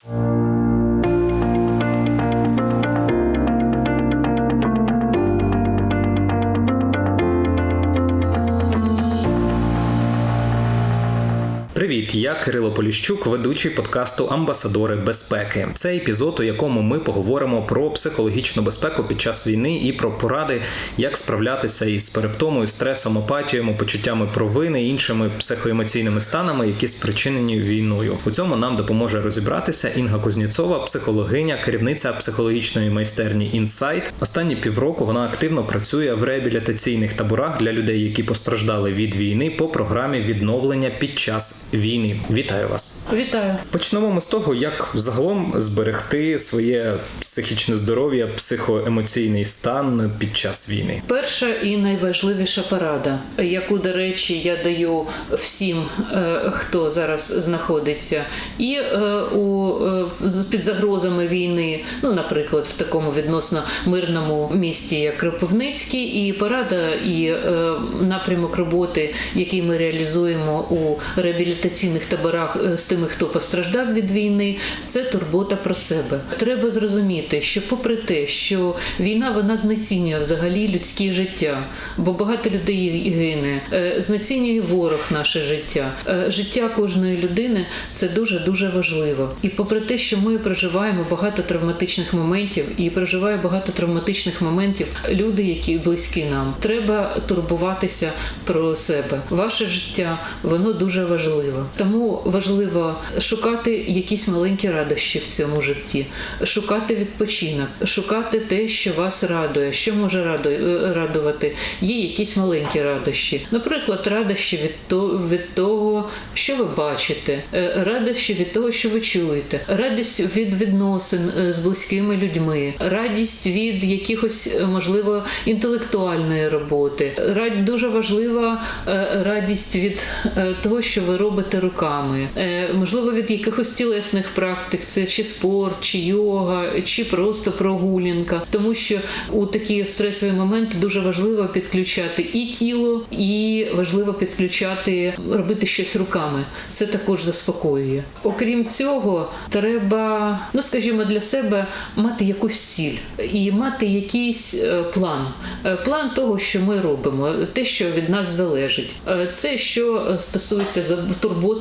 Thank you. Я Кирило Поліщук, ведучий подкасту Амбасадори безпеки. Це епізод, у якому ми поговоримо про психологічну безпеку під час війни і про поради, як справлятися із перевтомою, стресом, апатією, почуттями провини іншими психоемоційними станами, які спричинені війною. У цьому нам допоможе розібратися Інга Кузнєцова, психологиня, керівниця психологічної майстерні Інсайт. Останні півроку вона активно працює в реабілітаційних таборах для людей, які постраждали від війни по програмі відновлення під час війни. Вітаю вас! Вітаю. Почнемо ми з того, як загалом зберегти своє психічне здоров'я, психоемоційний стан під час війни. Перша і найважливіша порада, яку, до речі, я даю всім, е, хто зараз знаходиться, і е, у е, під загрозами війни, ну, наприклад, в такому відносно мирному місті, як Кропивницький, і порада, і напрямок роботи, який ми реалізуємо у реабілітаційних таборах е, з тими, хто постраждав від війни, це турбота про себе. Треба зрозуміти, що попри те, що війна вона знецінює взагалі людське життя, бо багато людей гине, е, знецінює ворог наше життя. Е, Життя кожної людини це дуже дуже важливо. І попри те, що ми проживаємо багато травматичних моментів, і проживає багато травматичних моментів люди, які близькі нам, треба турбуватися про себе. Ваше життя воно дуже важливо. Тому важливо шукати якісь маленькі радощі в цьому житті, шукати відпочинок, шукати те, що вас радує, що може е, радувати. Є якісь маленькі радощі. Наприклад, радощі від того, від того, що ви бачите, е, радощі від того, що ви чуєте, радість від відносин е, з близькими людьми, радість від якихось, можливо, інтелектуальної роботи. Рад- Дуже важлива радість від того, що ви робите руками, Е, можливо, від якихось тілесних практик, це чи спорт, чи йога, чи просто прогулянка. Тому що у такі стресові моменти дуже важливо підключати і тіло, і важливо підключати, робити щось руками. Це також заспокоює. Окрім цього, треба, ну скажімо, для себе мати якусь ціль і мати якийсь е, план. Е, План того, що ми робимо, те, що від нас залежить. Це що стосується за-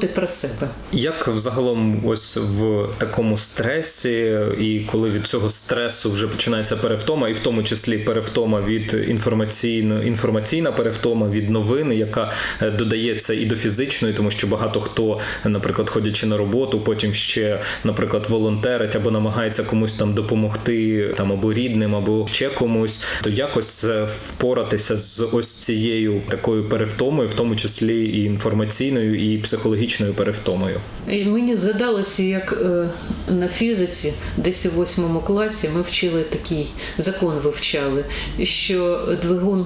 турботи про себе. Як взагалом, ось в такому стресі, і коли від цього стресу вже починається перевтома, і в тому числі перевтома від інформаційно інформаційна перевтома від новини, яка е, додається і до фізичної, тому що багато хто, наприклад, ходячи на роботу, потім ще, наприклад, волонтерить або намагається комусь там допомогти, там або рідним, або ще комусь, то якось е, впоратися з ось цією такою перевтомою, в тому числі і інформаційною, і психологічною перевтомою. І мені згадалося, як е, на фізиці, десь у восьмому класі, ми вчили такий закон вивчали, що двигун.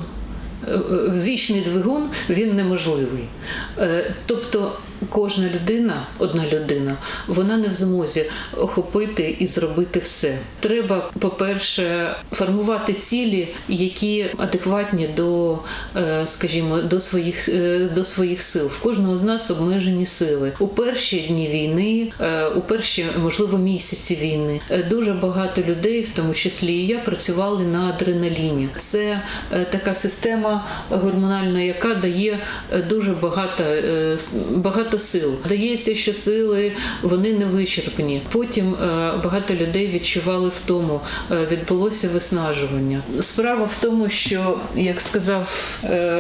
Е, е, Вічний двигун він неможливий. Е, Тобто кожна людина, одна людина, вона не в змозі охопити і зробити все. Треба, по-перше, формувати цілі, які адекватні до, е, скажімо, до своїх до своїх сил. В кожного з нас обмежені сили. У перші дні війни, у перші, можливо, місяці війни дуже багато людей, в тому числі і я, працювали на адреналіні. Це така система гормональна, яка дає е, дуже багато, е, багато сил. Здається, що сили вони не вичерпні. Потім е, багато людей відчували втому, е, відбулося виснажування. Справа в тому, що як сказав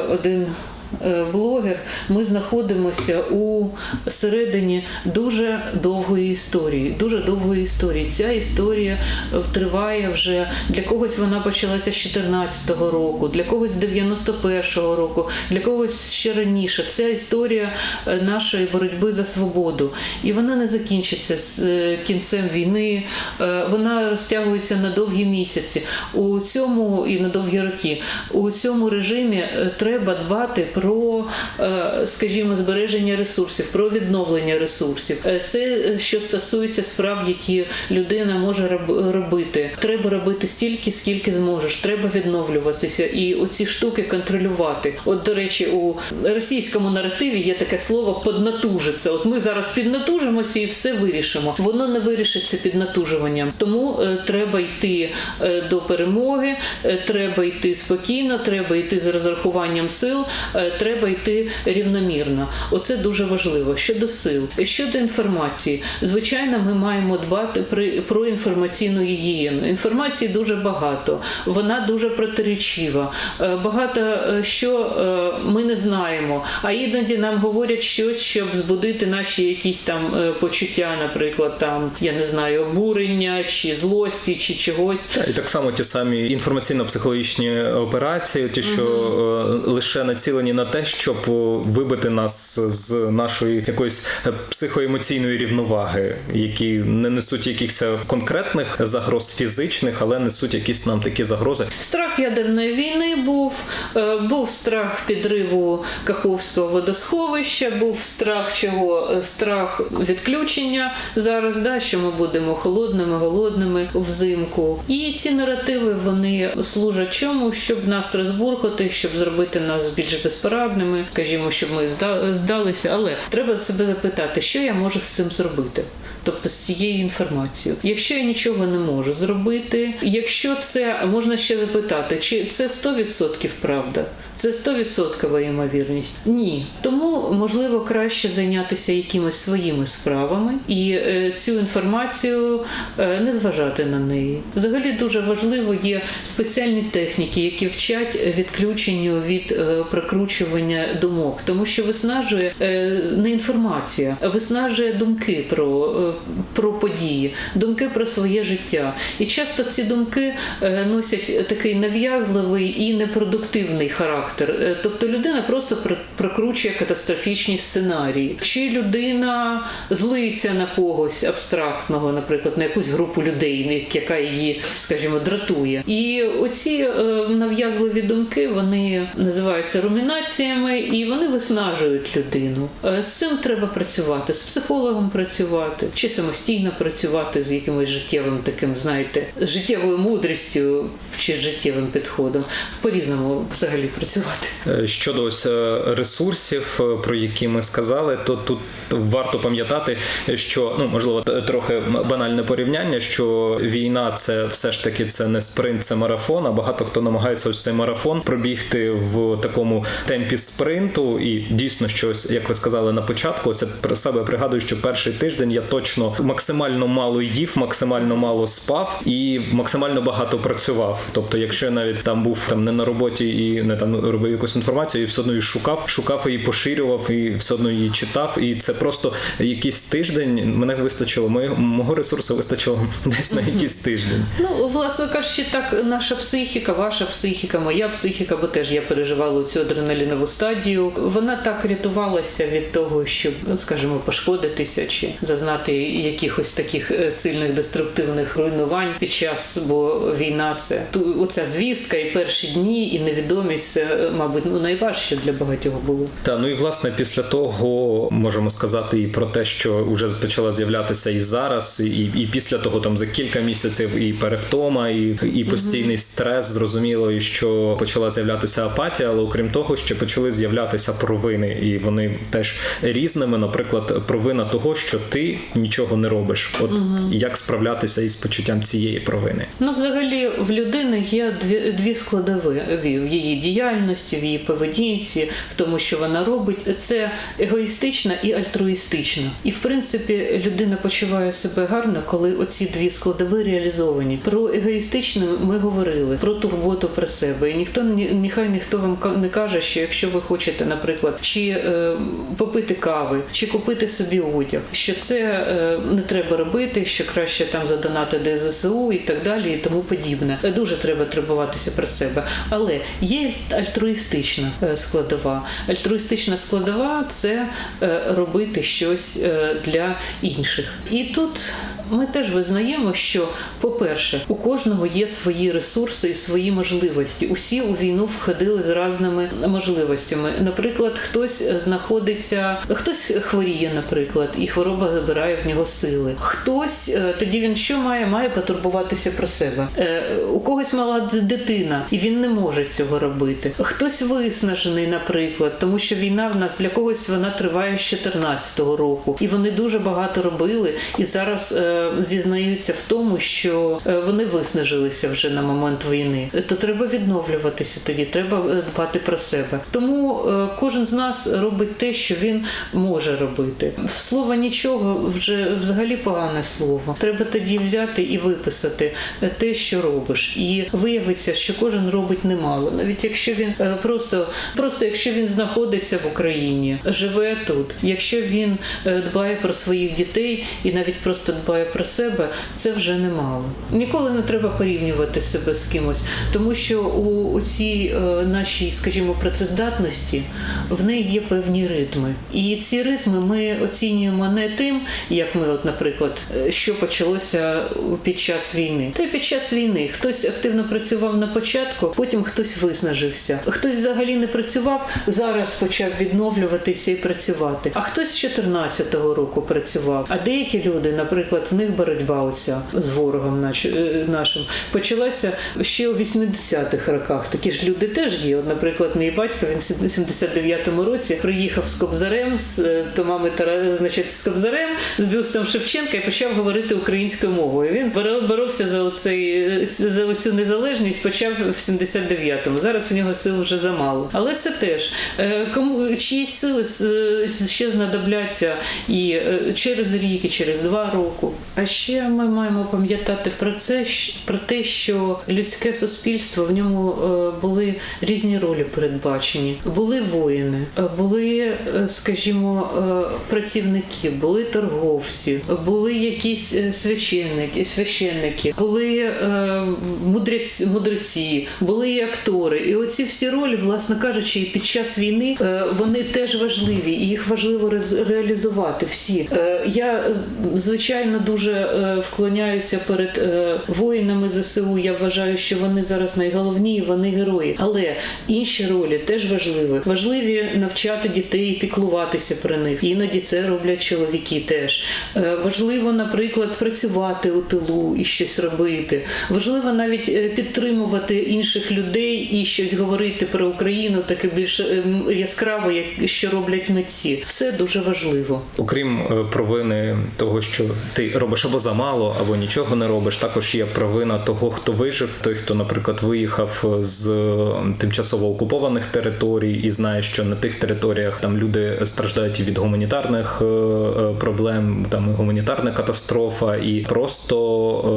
один блогер, ми знаходимося у середині дуже довгої історії. Дуже довгої історії. Ця історія е, триває вже для когось вона почалася з 14-го року, для когось з 91-го року, для когось ще раніше. Ця історія е, нашої боротьби за свободу. І вона не закінчиться з е, кінцем війни, Е, вона розтягується на довгі місяці. У цьому і на довгі роки. У цьому режимі е, треба дбати про про, е, скажімо, збереження ресурсів, про відновлення ресурсів. Е, Це е, що стосується справ, які людина може роб- робити. Треба робити стільки, скільки зможеш. Треба відновлюватися і оці штуки контролювати. От, до речі, у російському наративі є таке слово поднатужиться. От ми зараз піднатужимося і все вирішимо. Воно не вирішиться піднатужуванням. Тому треба йти до перемоги, треба йти спокійно, треба йти з розрахуванням сил, треба йти рівномірно. Оце дуже важливо. Щодо сил, щодо інформації, звичайно, ми маємо дбати при про інформаційну гігієну. Інформації дуже багато, вона дуже протирічива. Е, Багато е, що е, ми не знаємо, а іноді нам говорять щось, щоб збудити наші якісь там почуття, наприклад, там я не знаю, обурення чи злості, чи чогось. І так само ті самі інформаційно-психологічні операції, ті, що е, лише націлені на те, щоб е, вибити нас з нашої якоїсь е, психоемоційної рівноваги, які не несуть якихось конкретних загроз фізичних, але несуть якісь нам такі загрози. Страх ядерної війни був, е, був страх підриву Каховського водосховища, був страх чого? Страх відключення зараз, да, що ми будемо холодними, голодними взимку. І ці наративи вони служать чому, щоб нас розбурхати, щоб зробити нас більш безпорадними, скажімо, щоб ми зда- здалися. Але треба себе запитати, що я можу з цим зробити. Тобто з цією інформацією. Якщо я нічого не можу зробити, якщо це можна ще запитати, чи це 100% правда? Це 100% ймовірність? Ні. Тому можливо краще зайнятися якимись своїми справами і е, цю інформацію е, не зважати на неї. Взагалі дуже важливо є спеціальні техніки, які вчать відключенню від е, прокручування думок, тому що виснажує не інформація, а виснажує думки про, про події, думки про своє життя. І часто ці думки е, носять такий нав'язливий і непродуктивний характер. Е, Тобто людина просто пр- прокручує катастрофічні сценарії. Чи людина злиться на когось абстрактного, наприклад, на якусь групу людей, яка її, скажімо, дратує. І оці е, нав'язливі думки вони називаються румінаціями, і вони виснажують людину. З цим треба працювати, з психологом працювати, чи самостійно працювати з якимось життєвим таким, знаєте, життєвою мудрістю чи життєвим підходом. По-різному взагалі працювати. Е, Щодо ось е, ресурсів, е, про які ми сказали, то тут варто пам'ятати, що ну можливо трохи банальне порівняння, що війна це все ж таки це не спринт, це марафон. А багато хто намагається ось цей марафон пробігти в такому темпі спринту. І дійсно щось, як ви сказали на початку, ось я про себе пригадую, що перший тиждень я точно максимально мало їв, максимально мало спав і максимально багато працював. Тобто, якщо я навіть там був там не на роботі і не там робив якусь інформацію, і все одно її шукав, шукав її поширював, і все одно її читав. І це просто якийсь тиждень. Мене вистачило, мого ресурсу вистачило десь на якийсь тиждень. Ну, власне кажучи, так наша психіка, ваша психіка, моя психіка, бо теж я переживала цю адреналінову стадію. Вона так рятувалася від того, щоб, скажімо, пошкодитися чи зазнати якихось таких е, сильних деструктивних руйнувань під час, бо війна це ту- оця звістка і перші дні, і невідомість це, е, мабуть, ну найважче для багатьох було. Та ну і власне після того можемо сказати і про те, що вже почала з'являтися і зараз, і, і після того там за кілька місяців і перевтома, і, і постійний стрес, зрозуміло, і що почала з'являтися апатія, але окрім того, ще почали з'являтися провини, і вони теж різними. Наприклад, провина того, що ти нічого не робиш. От як справлятися із почуттям цієї провини? Ну, взагалі, в людини є дві, дві складові в її діяльності, в її поведінці, в тому, що вона робить. Це егоїстична і альтруїстична. І в принципі, людина почуває себе гарно, коли оці дві складові реалізовані. Про егоїстичне ми говорили, про турботу про себе. І ніхто ні- нехай ніхто вам не каже, що якщо ви хочете, наприклад, чи е, попити кави, чи купити собі одяг, що це е, не треба робити, що краще там задонати ЗСУ і так далі, і тому подібне. Е, Дуже треба турбуватися про себе. Але є альтруїстична е, складова. Альтруїстична складова це е, робити щось е, для інших. І тут Ми теж визнаємо, що, по-перше, у кожного є свої ресурси і свої можливості. Усі у війну входили з різними можливостями. Наприклад, хтось знаходиться, хтось хворіє, наприклад, і хвороба забирає в нього сили. Хтось е, тоді він що має? Має потурбуватися про себе. Е, У когось мала дитина, і він не може цього робити. Хтось виснажений, наприклад, тому що війна в нас для когось вона триває з 14-го року, і вони дуже багато робили, і зараз е, зізнаються в тому, що е, вони виснажилися вже на момент війни. То треба відновлюватися тоді, треба е, дбати про себе. Тому е, кожен з нас робить те, що він може робити. Слово нічого вже взагалі погане слово. Треба тоді взяти і виписати те, що робиш, і виявиться, що кожен робить немало, навіть якщо він просто, просто якщо він знаходиться в Україні, живе тут, якщо він дбає про своїх дітей і навіть просто дбає про себе, це вже немало. Ніколи не треба порівнювати себе з кимось, тому що у, у цій е, нашій, скажімо, працездатності в неї є певні ритми. І ці ритми ми оцінюємо не тим, як ми, от, наприклад, е, що почалося під час війни. Та й під час війни хтось активно працював на початку, потім хтось виснажився. Хтось взагалі не працював, зараз почав відновлюватися і працювати. А хтось з 14-го року працював. А деякі люди, наприклад, в них боротьба оця з ворогом е, нашим почалася ще у 80-х роках. Такі ж люди теж є. От, наприклад, мій батько він в 79-му році приїхав з Кобзарем, з е, томами значить, з Кобзарем, з бюстом Шевченка і почав говорити українською мовою. Він боро- боровся за оцей е, за оцю незалежність, почав в 79-му. Зараз в нього сил вже замало. Але це теж кому чиїсь сили ще знадобляться і через рік, і через два роки. А ще ми маємо пам'ятати про це, про те, що людське суспільство в ньому е, були різні ролі передбачені. Були воїни, е, були, е, скажімо, працівники, були торговці, були якісь священники, священники, були е, мудреці, були і актори. І оці всі ролі, власне кажучи, і під час війни вони теж важливі, і їх важливо реалізувати всі. Я звичайно дуже е, вклоняюся перед е, воїнами ЗСУ. Я вважаю, що вони зараз найголовні, вони герої. Але інші ролі теж важливі. Важливі навчати дітей, піклуватися про них. Іноді це роблять чоловіки теж. Е, Важливо, наприклад, працювати у тилу і щось робити. Важливо навіть підтримувати інших людей і щось говорити про Україну, таке більш яскраво, як що роблять митці. Все дуже важливо. Окрім провини того, що ти робиш або замало, або нічого не робиш, також є провина того, хто вижив, той, хто, наприклад, виїхав з тимчасово окупованих територій і знає, що на тих територіях там люди страждають від гуманітарних е, е, проблем, там гуманітарна катастрофа, і просто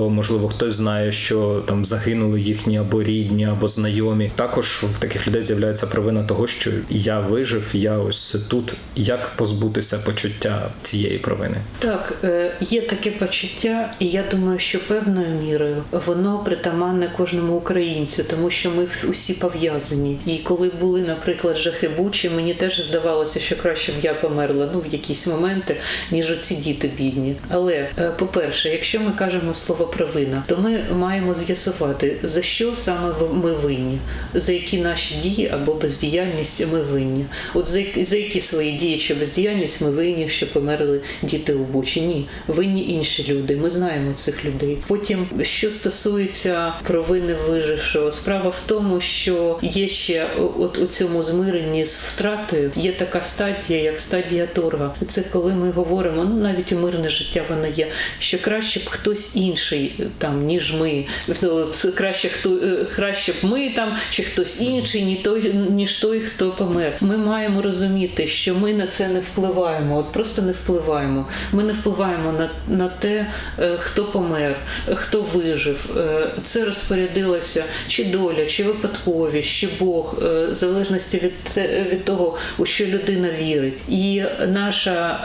е, можливо хтось знає, що там загинули їхні або рідні, або знайомі. Також в таких людей з'являється провина того, що я вижив, я ось тут. Як позбутися почуття цієї провини? Так, є таке почуття, і я думаю, що певною мірою воно притаманне кожному українцю, тому що ми усі пов'язані. І коли були, наприклад, жахи Бучі, мені теж здавалося, що краще б я померла ну в якісь моменти, ніж оці діти бідні. Але е, по-перше, якщо ми кажемо слово провина, то ми маємо з'ясувати за що саме ми винні, за які наші дії або бездіяльність ми винні. От за які свої дії чи бездіяльність ми винні, що померли діти у Бучі. Ні, винні інші люди. Ми знаємо цих людей. Потім, що стосується провини вижившого, справа в тому, що є ще от у цьому змиренні з втратою є така стадія, як стадія торга. Це коли ми говоримо, ну навіть у мирне життя вона є, що краще б хтось інший там, ніж ми. Ну, краще хто е, краще б ми там, чи хтось інший, ні той, ніж той, хто помер. Ми маємо розуміти, що ми на це не впливаємо, от просто не впливаємо. Ми не впливаємо на, на те, е, хто помер, хто вижив. Е, Це розпорядилася чи доля, чи випадковість, чи Бог, е, в залежності від, від того, у що людина вірить. І наше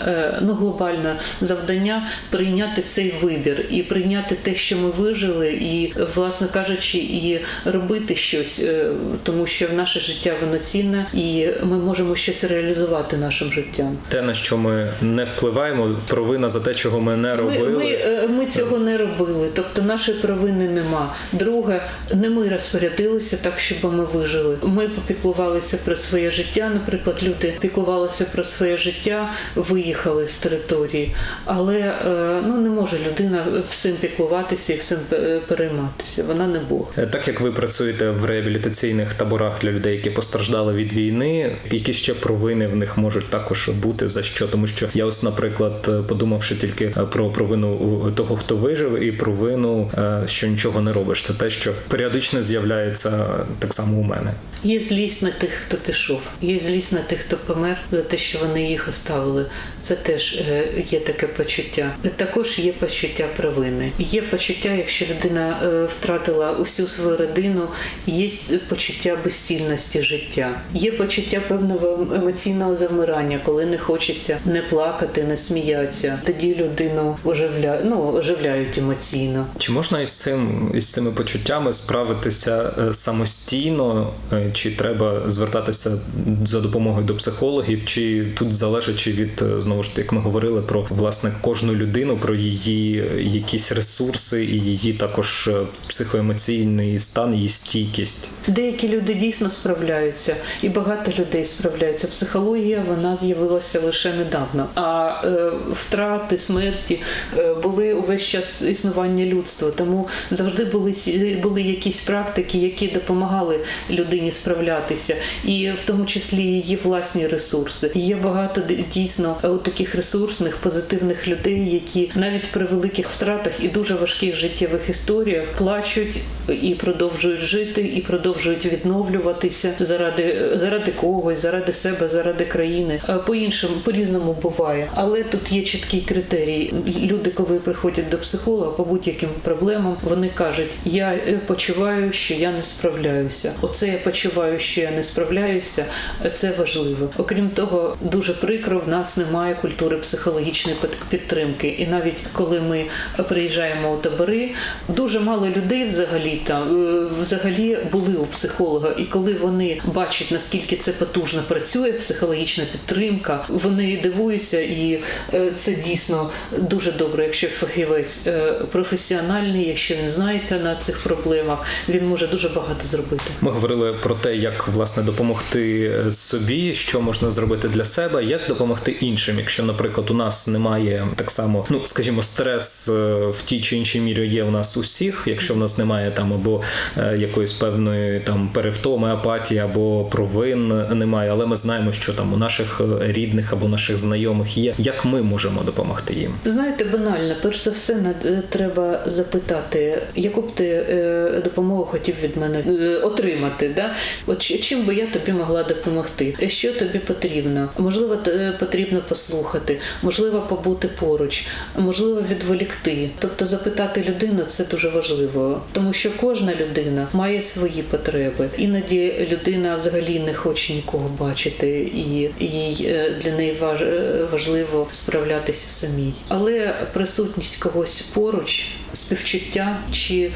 ну, глобальне завдання прийняти цей вибір і прийняти те, що ми вижили, і, власне кажучи, і робити щось, тому що в наше життя воно цінне, і ми можемо щось реалізувати нашим життям. Те, на що ми не впливаємо, провина за те, чого ми не робимо. Робили. ми, е, ми цього не робили, тобто нашої провини нема. Друге, не ми розпорядилися так, щоб ми вижили. Ми попіклувалися про своє життя. Наприклад, люди піклувалися про своє життя, виїхали з території, але е, ну не може людина всім піклуватися і всім е, перейматися. Вона не Бог. Так як ви працюєте в реабілітаційних таборах для людей, які постраждали від війни, які ще провини в них можуть також бути за що? Тому що я ось, наприклад, подумавши тільки про провину у того, хто вижив, і провину, е, що нічого не робиш. Це те, що періодично з'являється так само у мене. Є злість на тих, хто пішов, є злість на тих, хто помер за те, що вони їх оставили. Це теж е, є таке почуття. Також є почуття провини. Є почуття, якщо людина е, втратила усю свою родину, є почуття безцільності життя. Є почуття певного емоційного завмирання, коли не хочеться не плакати, не сміятися. Тоді людину оживля... ну, оживляють емоційно. Чи можна із цим із цими почуттями справитися е, самостійно, чи треба звертатися за допомогою до психологів, чи тут залежачи від е, знову ж як ми говорили про власне кожну людину, про її якісь ресурси і її також е, психоемоційний стан, її стійкість. Деякі люди дійсно справляються, і багато людей справляються. Психологія вона з'явилася лише недавно. А е, втрати, смерті е, були увесь час існування людства. Тому завжди були були якісь практики, які допомагали людині справлятися, і в тому числі її власні ресурси. Є багато дійсно е, таких ресурсних, позитивних людей, які навіть при великих втратах і дуже важких життєвих історіях плачуть і продовжують жити, і продовжують відновлюватися заради заради когось, заради себе, заради країни. Е, По іншому, по різному буває. Але тут є чіткий критерій. Люди, коли приходять до психолога по будь-яким проблемам, вони кажуть: я е, почуваю, що я не справляюся. Оце я почуваю, що я не справляюся. Це важливо. Окрім того, дуже прикро в нас немає культури психологічної підтримки. І навіть коли ми приїжджаємо у табори, дуже мало людей взагалі там е, взагалі були у психолога. І коли вони бачать наскільки це потужно працює, психологічна підтримка, вони дивуються, і е, це дійсно дуже добре, якщо фахівець е, професіональний, якщо він знається на цих проблемах, він може дуже багато зробити. Ми говорили про те, як власне допомогти е, собі, що можна зробити для себе, як допомогти іншим. Якщо, наприклад, у нас немає так само, ну скажімо, стрес е, в тій чи іншій мірі є у нас усіх. Якщо в нас немає там або е, якоїсь певної там перевтоми, апатії або провин немає, але ми знаємо, що там у наших рідних або наших знайомих є. Як ми можемо допомогти їм? Знаєте, банально, перш за все, треба запитати, яку б ти допомогу хотів від мене отримати. Да? От чим би я тобі могла допомогти? Е, Що тобі потрібно? Можливо, е, потрібно послухати, можливо, побути поруч, можливо, відволікти. Тобто запитати людину це дуже важливо, тому що кожна людина має свої потреби. Іноді людина взагалі не хоче нікого бачити, і їй е, для неї важ- важливо справлятися самій. Але присутність когось поруч, співчуття чи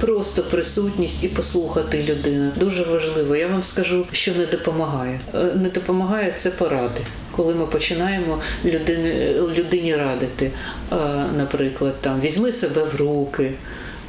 просто присутність і послухати людину дуже важливо. Я вам скажу, що не допомагає. Е, Не допомагає це поради. Коли ми починаємо людині, людині радити, е, наприклад, там візьми себе в руки,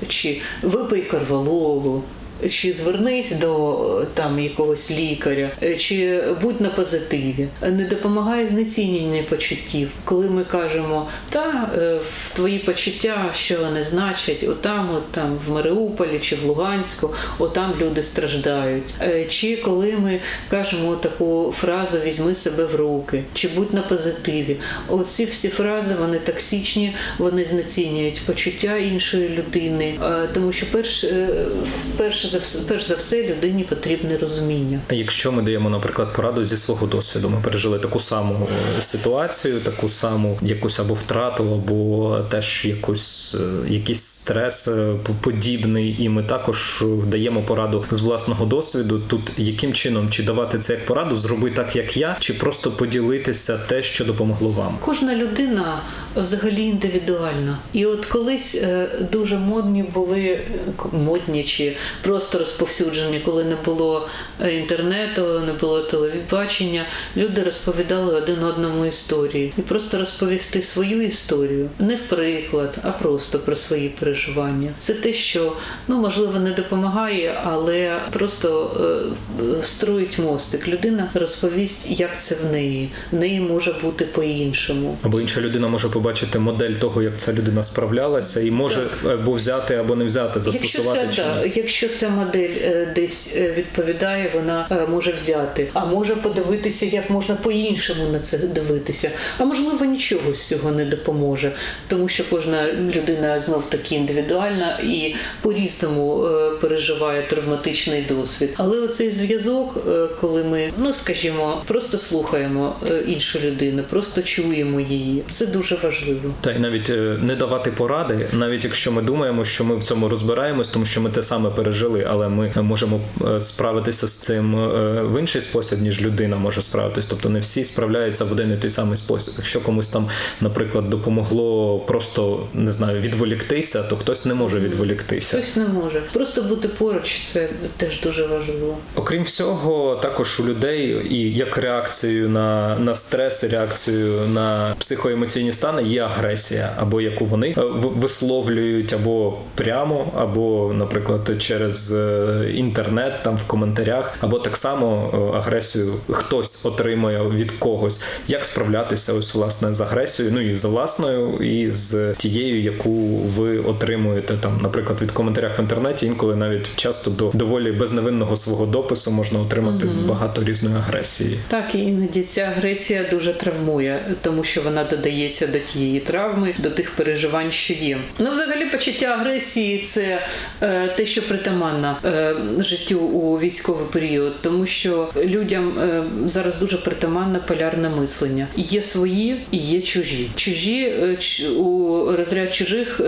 чи випий карвалолу, чи звернись до е, там якогось лікаря, е, чи будь на позитиві. Не допомагає знецінення почуттів, коли ми кажемо, та е, в твої почуття, що вони значать, отам, от там в Маріуполі чи в Луганську, отам люди страждають. Чи коли ми кажемо таку фразу Візьми себе в руки, чи будь на позитиві. Оці всі фрази вони токсичні, вони знецінюють почуття іншої людини, тому що перш, е, перш за все, людині потрібне розуміння. Якщо ми даємо, наприклад, пораду зі свого досвіду, ми пережили таку саму е, ситуацію, таку саму якусь або втрату, або теж якусь е, якийсь стрес е, по- подібний, і ми також даємо пораду з власного досвіду. Тут яким чином чи давати це як пораду, зроби так, як я, чи просто поділитися те, що допомогло вам. Кожна людина взагалі індивідуальна. І от колись дуже модні були модні чи просто просто розповсюджені, коли не було е, інтернету, не було телебачення. Люди розповідали один одному історії. І просто розповісти свою історію не в приклад, а просто про свої переживання. Це те, що ну можливо не допомагає, але просто е, строїть мостик. Людина розповість, як це в неї. В неї може бути по-іншому. Або інша людина може побачити модель того, як ця людина справлялася, і може або взяти, або не взяти, Якщо застосувати ця, чи да, якщо ця модель е, десь е, відповідає, вона е, може взяти, а може подивитися, як можна по-іншому на це дивитися. А можливо, нічого з цього не допоможе, тому що кожна людина знов таки індивідуальна і по-різному переживає травматичний досвід. Але оцей зв'язок, коли ми, ну скажімо, просто слухаємо іншу людину, просто чуємо її, це дуже важливо. Та й навіть не давати поради, навіть якщо ми думаємо, що ми в цьому розбираємось, тому що ми те саме пережили, але ми можемо е, справитися з цим е, в інший спосіб, ніж людина може справитись. Тобто не всі справляються в один і той самий спосіб. Якщо комусь там, наприклад, допомогло просто не знаю, відволіктися, то хтось не може відволіктися. Хтось не може. Просто бути поруч це теж дуже важливо. Окрім всього, також у людей і як реакцією на, на стрес, і реакцією на психоемоційні стани є агресія, або яку вони е, висловлюють або прямо, або, наприклад, через е, інтернет, там в коментарях, або так само е, агресію хтось отримує від когось. Як справлятися ось власне з агресією, ну і з власною, і з тією, яку ви отримуєте там, наприклад, від коментарях в інтернеті, інколи навіть часто до доволі безневинного свого допису можна отримати багато різної агресії. Так, і іноді ця агресія дуже травмує, тому що вона додається до тієї травми, до тих переживань, що є. Ну, взагалі, почуття агресії це е, те, що притаманно е, життю у військовий період, тому що людям е, зараз дуже притаманне полярне мислення. Є свої і є чужі. Чужі е, ч- у розряд чужих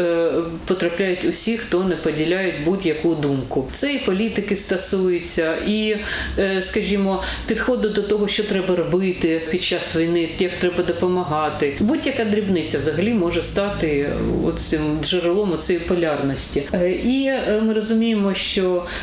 потрапляють усі, хто не поділяють будь-яку думку. Це і політики стосується, і, скажімо, підходу до того, що треба робити під час війни, як треба допомагати. Будь-яка дрібниця взагалі може стати цим джерелом цієї полярності. І ми розуміємо, що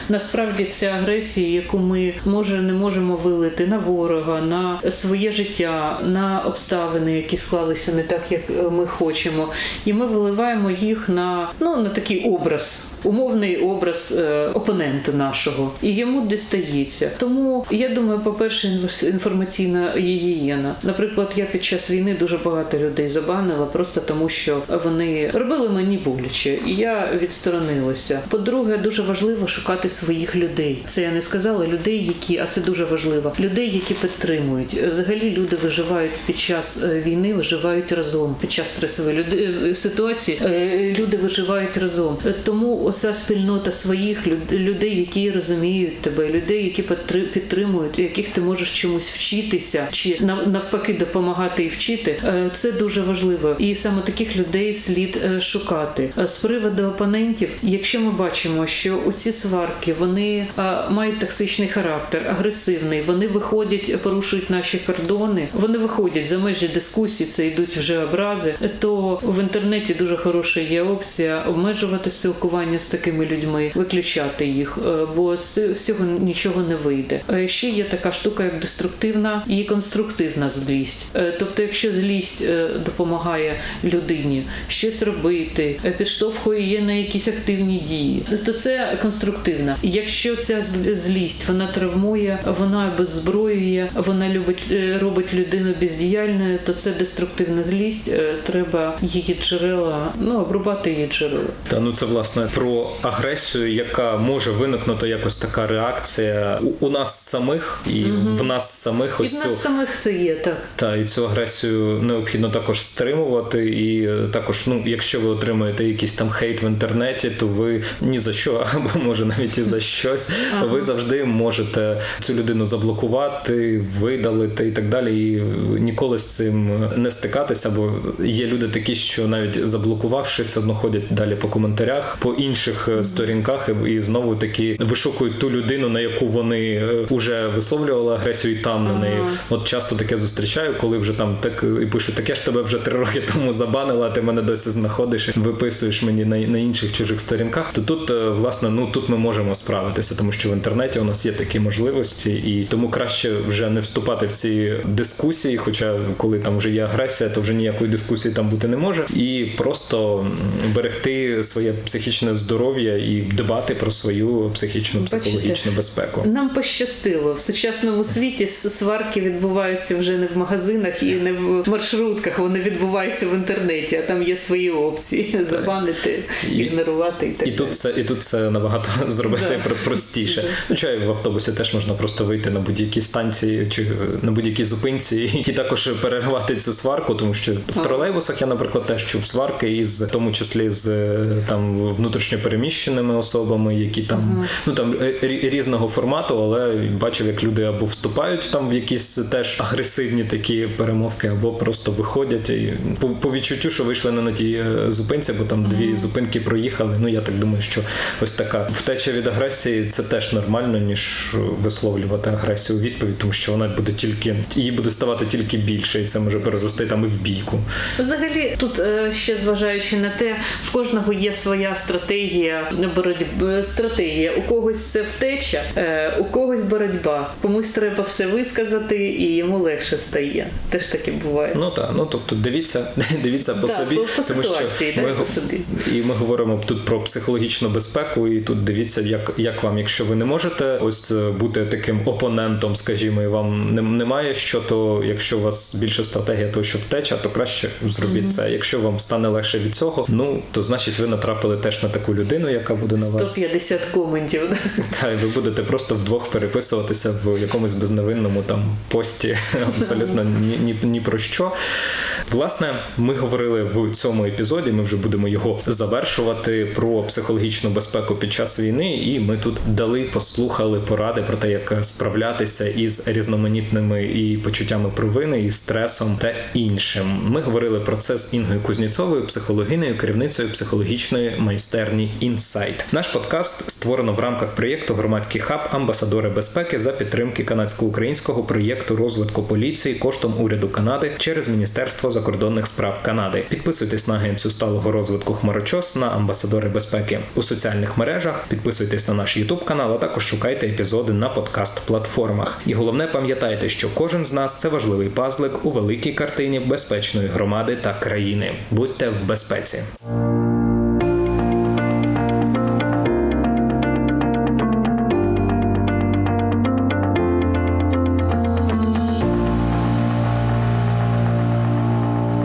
насправді ця агресія, яку ми може не можемо вилити на ворога, на своє життя, на обставини, які склалися не так, як е, ми хочемо, і ми виливаємо їх на ну на такий образ, умовний образ е, опонента нашого, і йому дістається. Тому я думаю, по-перше, інвес- інформаційна гігієна. Наприклад, я під час війни дуже багато людей забанила просто тому, що вони робили мені боляче, і я відсторонилася. По-друге, дуже важливо шукати своїх людей. Це я не сказала людей, які, а це дуже важливо. Людей, які підтримують. Взагалі люди виживають під час е, війни, виживають разом під час стресової люди- е, ситуації. Люди виживають разом. Тому оця спільнота своїх людей, які розуміють тебе, людей, які підтри- підтримують, яких ти можеш чомусь вчитися, чи навпаки допомагати і вчити. е, Це дуже важливо. І саме таких людей слід е, шукати. Е, З приводу опонентів, якщо ми бачимо, що оці сварки вони мають токсичний характер, агресивний, вони виходять, порушують наші кордони, вони виходять за межі дискусії, це йдуть вже образи. То в інтернеті дуже хороша є опція обмежувати спілкування з такими людьми, виключати їх, е, бо з цього нічого не вийде. Е, Ще є така штука, як деструктивна і конструктивна злість. Е, Тобто, якщо злість допомагає людині щось робити, підштовхує її на якісь активні дії, то це конструктивна. Якщо ця зл- злість вона травмує, вона беззброює, вона любить робить людину бездіяльною, то це деструктивна злість. Треба її джерела, ну обрубати її джерела. Та ну це власне про агресію, яка може виникнути якось така реакція у, у нас самих і в нас самих І ось в цю нас самих це є так. та і цю агресію необхідно також стримувати. І е, також, ну, якщо ви отримуєте якийсь там хейт в інтернеті, то ви ні за що, або може навіть і за щось, ви завжди можете цю людину заблокувати, видалити і так далі. І ніколи з цим не стикатися, бо є люди такі, що навіть заблокувавши, все одно ходять далі по коментарях, по інших е, сторінках, і- і знову таки вишукують ту людину, на яку вони вже висловлювали агресію, і там на неї. От часто таке зустрічаю, коли вже там так і пишуть, таке ж тебе вже три роки тому забанила, ти мене досі знаходиш, виписуєш мені на, на інших чужих сторінках. То тут, е, власне, ну тут ми можемо справитися, тому що в інтернеті у нас є такі можливості, і тому краще вже не вступати в ці дискусії. Хоча, коли там вже є агресія, то вже ніякої дискусії там бути не може, і просто берегти своє психічне здоров'я і дбати про свою психічну Бачите, психологічну безпеку. Нам пощастило в сучасному світі сварки відбуваються вже не в магазинах і не в маршрутках. Вони відбуваються в інтернеті, а там є свої опції забанити, І- ігнорувати і так І тут це і тут це набагато зробити Да. простіше. Да. Ну чай в автобусі теж можна просто вийти на будь-якій станції чи на будь-якій зупинці і також перервати цю сварку, тому що в тролейбусах я, наприклад, теж чув сварки із в тому числі з е, там внутрішньопереміщеними особами, які там ну там е, різного формату, але бачив, як люди або вступають там в якісь теж агресивні такі перемовки, або просто виходять і по, по відчуттю, що вийшли не на тій е, зупинці, бо там дві зупинки проїхали. Ну я так думаю, що ось така втеча від агресії це теж нормально, ніж висловлювати агресію у відповідь, тому що вона буде тільки її буде ставати тільки більше, і це може перерости там і в бійку. Взагалі, тут е, ще зважаючи на те, в кожного є своя стратегія боротьби. Стратегія у когось це втеча, е, у когось боротьба. Комусь треба все висказати, і йому легше стає. Теж таке буває. Ну так, ну тобто дивіться, дивіться по Да, собі, по- тому ситуації, що ми, по собі. і ми говоримо тут про психологічну безпеку, і тут дивіться, як, як вам, якщо ви не можете ось е, бути таким опонентом, скажімо, і вам немає що, то якщо у вас більше стратегія, то що втеча, то краще зробіть це. Якщо вам стане легше від цього, ну то значить ви натрапили теж на таку людину, яка буде на вас. 150 коментів. Та і ви будете просто вдвох переписуватися в якомусь безневинному там пості абсолютно ні, ні, ні про що. Власне, ми говорили в цьому епізоді. Ми вже будемо його завершувати про психологічну безпеку під час війни, і ми тут дали, послухали поради про те, як справлятися із різноманітними і почуттями провини, і стресом та іншим. Ми говорили про це з Інгою Кузніцовою, психологинею, керівницею психологічної майстерні Інсайт. Наш подкаст створено в рамках проєкту Громадський хаб Амбасадори безпеки за підтримки канадсько-українського проєкту розвитку поліції коштом уряду Канади через Міністерство закордонних справ Канади. Підписуйтесь на агенцію сталого розвитку Хмарочос на амбасадори безпеки у соціальних мережах. Підписуйтесь на наш Ютуб канал, а також шукайте епізоди на подкаст платформах. І головне пам'ятайте, що кожен з нас це важливий пазлик у великій картині безпечної громади та країни. Будьте в безпеці.